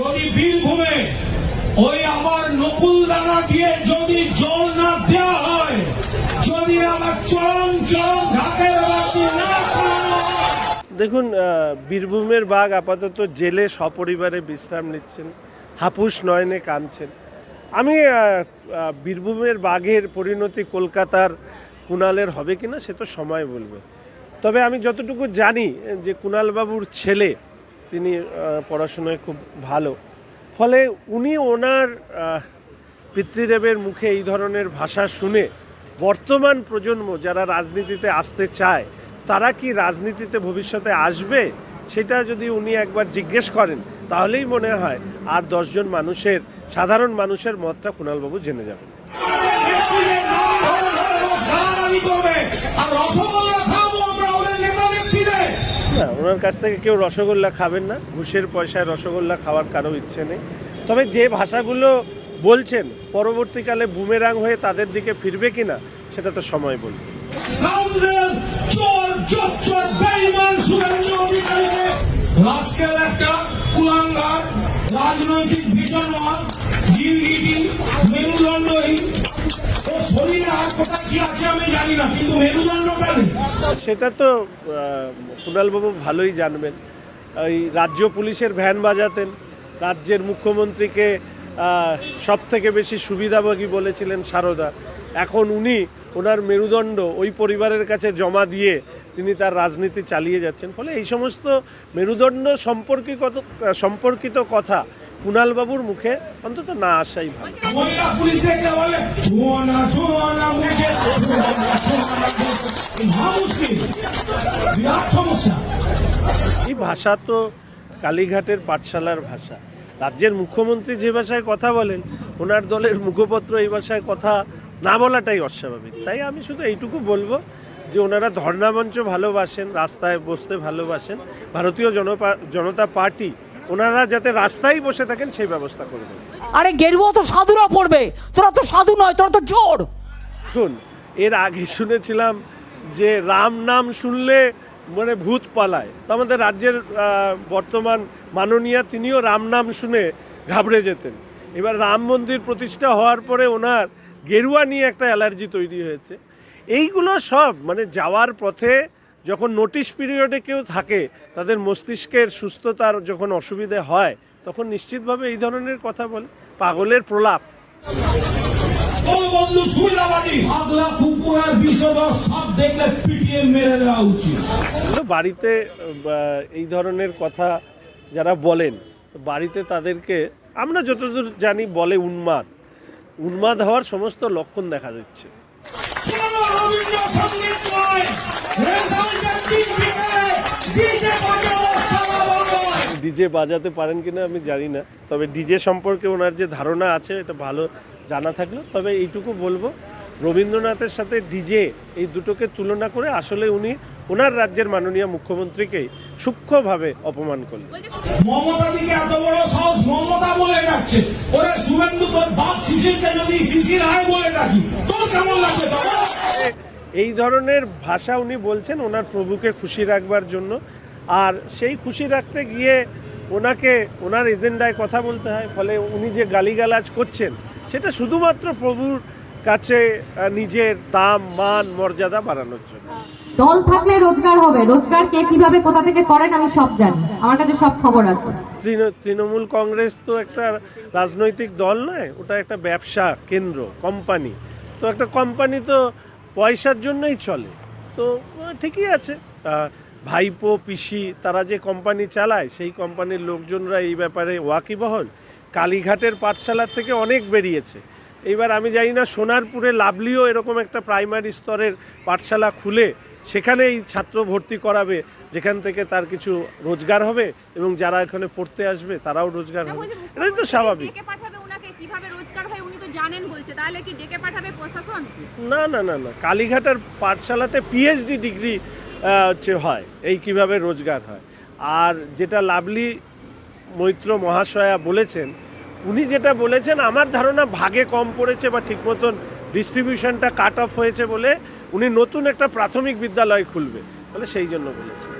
যদি বীরভূমে ওই আমার নকুল দানা দিয়ে যদি জল না দেওয়া হয়, যদি আমার চরম চরম ঢাকের বাতি না দেখুন বীরভূমের বাঘ আপাতত জেলে সপরিবারে বিশ্রাম নিচ্ছেন, হাপুস নয়নে কাঁদছেন। আমি বীরভূমের বাঘের পরিণতি কলকাতার কুণালের হবে কিনা, সে তো সময় বলবে। তবে আমি যতটুকু জানি, যে কুণালবাবুর ছেলে তিনি পড়াশোনায় খুব ভালো। ফলে উনি ওনার পিতৃদেবের মুখে এই ধরনের ভাষা শুনে বর্তমান প্রজন্ম যারা রাজনীতিতে আসতে চায়, তারা কি রাজনীতিতে ভবিষ্যতে আসবে? সেটা যদি উনি একবার জিজ্ঞেস করেন, তাহলেই মনে হয় আর দশজন মানুষের, সাধারণ মানুষের মতটা কুণালবাবু জেনে যাবেন। আর রসগোল্লা খাব আমরা ওদের নেতা নেত্রীদের না, ওনার কাছ থেকে কেউ রসগোল্লা খাবেন না। ঘুষের পয়সায় রসগোল্লা খাওয়ার কারও ইচ্ছে নেই। তবে যে ভাষাগুলো বলছেন, পরবর্তীকালে বুমেরাং হয়ে তাদের দিকে ফিরবে কিনা, সেটা তো সময় বলবে। রাজনৈতিক সেটা তো কুণালবাবু ভালোই জানবেন। ওই রাজ্য পুলিশের ভ্যান বাজাতেন, রাজ্যের মুখ্যমন্ত্রীকে সব থেকে বেশি সুবিধাভোগী বলেছিলেন সারদা। এখন উনি ওনার মেরুদণ্ড ওই পরিবারের কাছে জমা দিয়ে তিনি তার রাজনীতি চালিয়ে যাচ্ছেন। ফলে এই সমস্ত মেরুদণ্ড সম্পর্কিত সম্পর্কিত কথা কুণালবাবুর মুখে অন্তত না আসাই ভালো। এই ভাষা তো কালীঘাটের পাঠশালার ভাষা। রাজ্যের মুখ্যমন্ত্রী যে ভাষায় কথা বলেন ওনার দলের মুখপত্র এই ভাষায় কথা না বলাটাই অস্বাভাবিক। তাই আমি শুধু এইটুকু বলব যে ওনারা ধর্ণামঞ্চ ভালোবাসেন রাস্তায় বসতে ভালোবাসেন। ভারতীয় জনপা জনতা পার্টি ওনারা যাতে রাস্তায় বসে থাকেন সেই ব্যবস্থা করে দেবেন। আরে গেরুয়া তো সাধুরা পড়বে। তোরা তো সাধু নয় তোরা তো জোর। দেখুন এর আগে শুনেছিলাম যে রাম নাম শুনলে মানে ভূত পালায়। তো আমাদের রাজ্যের বর্তমান মাননীয়া তিনিও রাম নাম শুনে ঘাবড়ে যেতেন। এবার রাম মন্দির প্রতিষ্ঠা হওয়ার পরে ওনার গেরুয়া নিয়ে একটা অ্যালার্জি তৈরি হয়েছে। এইগুলো সব মানে যাওয়ার পথে যখন নোটিশ পিরিয়ডে কেউ থাকে তাদের মস্তিষ্কের সুস্থতার যখন অসুবিধে হয় তখন নিশ্চিতভাবে এই ধরনের কথা বলে। পাগলের প্রলাপ। তোর বন্ধু সুবিধাবাদী আগলা কুকুর আর বিষধর সব দেখলে পিটিয়ে মেরে দেওয়া উচিত। বাড়িতে এই ধরনের কথা যারা বলেন বাড়িতে তাদেরকে আমরা যতদূর জানি বলে উন্মাদ। উন্মাদ হওয়ার সমস্ত লক্ষণ দেখা যাচ্ছে পুরনো রবীন্দ্রসঙ্গীত নয় রেজাল্টের দিন বিকেলে ডিজে বাজাতে পারেন কিনা আমি জানি না। তবে ডিজে সম্পর্কে ওনার যে ধারণা আছে এটা ভালো জানা থাকল। তবে এইটুকু বলব রবীন্দ্রনাথের সাথে ডিজে এই দুটোকে তুলনা করে আসলে উনি ওনার রাজ্যের মাননীয় মুখ্যমন্ত্রীকেই সূক্ষ্মভাবে অপমান করলেন। মমতা দিকে এত বড় সাহস মমতা বলে ডাকছে। ওরে শুভেন্দু তোর বাপ শিশিরকে যদি শিশির আয় বলে ডাকি তোর কেমন লাগবে? তখন এই ধরনের ভাষা উনি বলছেন ওনার প্রভুকে খুশি রাখবার জন্য। আর সেই খুশি রাখতে গিয়ে ওনাকে ওনার এজেন্ডায় কথা বলতে হয় ফলে উনি যে গালিগালাজ করছেন সেটা শুধুমাত্র প্রভুর কাছে নিজের দাম মান মর্যাদা বাড়ানোর জন্য। দল থাকলে রোজগার হবে। রোজগার কে কীভাবে কোথা থেকে করেন আমি সব জানি। আমার কাছে সব খবর আছে। তৃণমূল কংগ্রেস তো একটা রাজনৈতিক দল নয় ওটা একটা ব্যবসা কেন্দ্র কোম্পানি। তো একটা কোম্পানি তো পয়সার জন্যই চলে। তো ঠিকই আছে। ভাইপো পিসি তারা যে কোম্পানি চালায় সেই কোম্পানির লোকজনরা এই ব্যাপারে ওয়াকিবহল। কালীঘাটের পাঠশালার থেকে অনেক বেরিয়েছে। এইবার আমি জানি না সোনারপুরে লাভলিও এরকম একটা প্রাইমারি স্তরের পাঠশালা খুলে সেখানে এই ছাত্র ভর্তি করাবে যেখান থেকে তার কিছু রোজগার হবে এবং যারা এখানে পড়তে আসবে তারাও রোজগার হবে। এটাই তো স্বাভাবিক ডেকে পাঠাবে ওনাকে কীভাবে রোজগার হয় উনি তো জানেন বলছে, তাহলে কি ডেকে পাঠাবে প্রশাসন? না না না না, কালীঘাটের পাঠশালাতে পিএইচডি ডিগ্রি হচ্ছে হয়, এই কীভাবে রোজগার হয়। আর যেটা লাভলি মৈত্র মহাশয়া বলেছেন, উনি যেটা বলেছেন, আমার ধারণা ভাগে কম পড়েছে বা ঠিক মতন ডিস্ট্রিবিউশনটা কাট অফ হয়েছে বলে উনি নতুন একটা প্রাথমিক বিদ্যালয় খুলবে বলে সেই জন্য বলেছেন